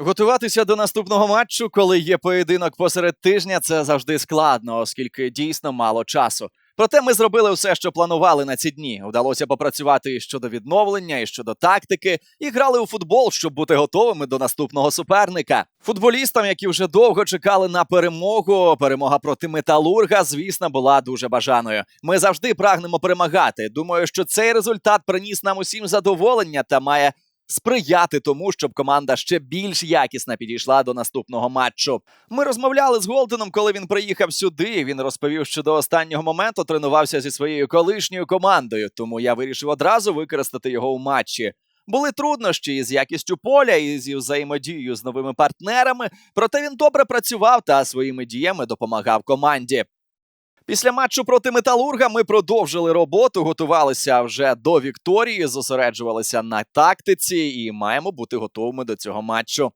Готуватися до наступного матчу, коли є поєдинок посеред тижня, це завжди складно, оскільки дійсно мало часу. Проте ми зробили все, що планували на ці дні. Вдалося попрацювати і щодо відновлення, і щодо тактики, і грали у футбол, щоб бути готовими до наступного суперника. Футболістам, які вже довго чекали на перемогу, перемога проти металурга, звісно, була дуже бажаною. Ми завжди прагнемо перемагати. Думаю, що цей результат приніс нам усім задоволення та має сприяти тому, щоб команда ще більш якісно підійшла до наступного матчу. Ми розмовляли з Голденом, коли він приїхав сюди. Він розповів, що до останнього моменту тренувався зі своєю колишньою командою, тому я вирішив одразу використати його у матчі. Були труднощі із якістю поля і зі взаємодією з новими партнерами, проте він добре працював та своїми діями допомагав команді. Після матчу проти металурга ми продовжили роботу, готувалися вже до Вікторії, зосереджувалися на тактиці і маємо бути готовими до цього матчу.